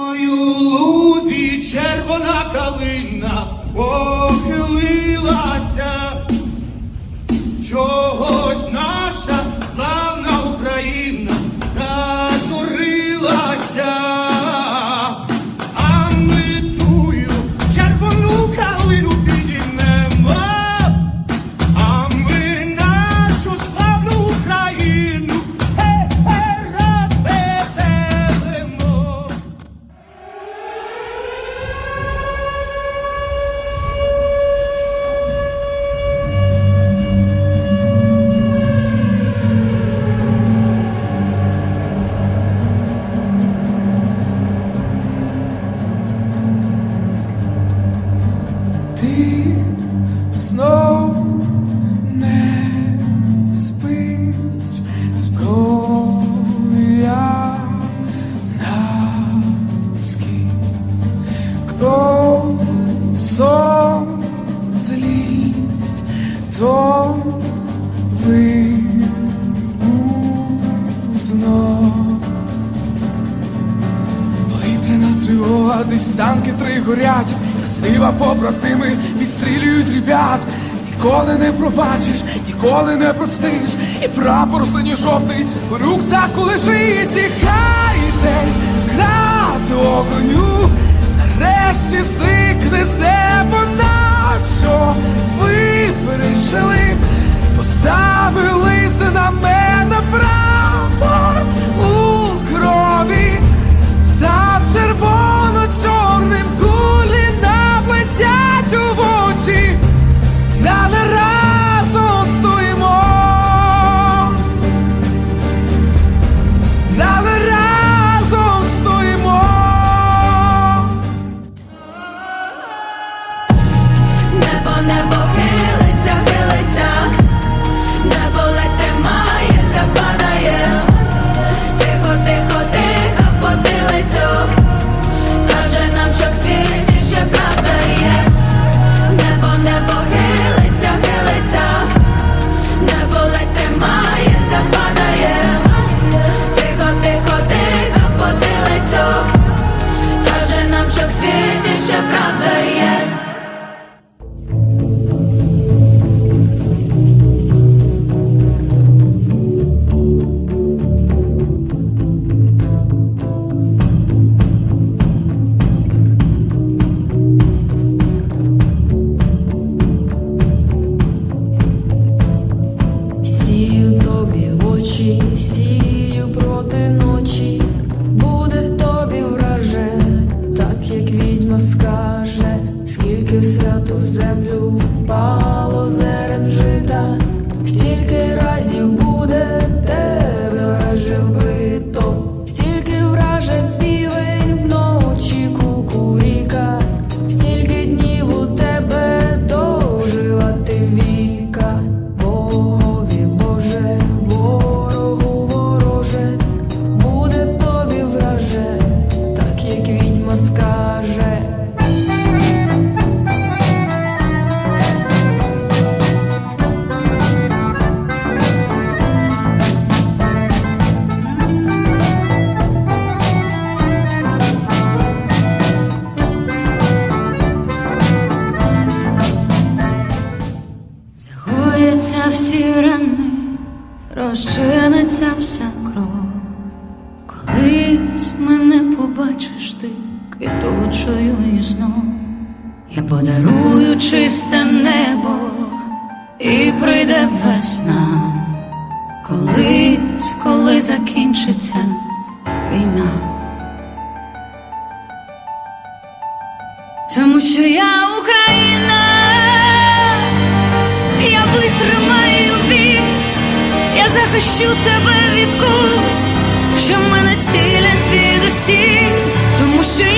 Ой, у лузі червона калина. Похилилася, то знов. Повітряна тривога, десь танки три горять, зліва побратими відстрілюють ребят. Ніколи не пробачиш, ніколи не простиш, і прапор синьо-жовтий в рюкзаку лежить, тікай цей град огоню, нарешті зникне з неба stop. Проти ночі, буде тобі враже, так як відьма скаже, скільки святу землю впало зерен жита, стільки разів Загояться всі рани, розчиниться вся кров. Колись мене побачиш ти квітучою і знов. Я подарую чисте небо і прийде весна. Колись, коли закінчиться війна. Тому що я Україна, захищу тебе відку, що мене цілять від усіх, тому що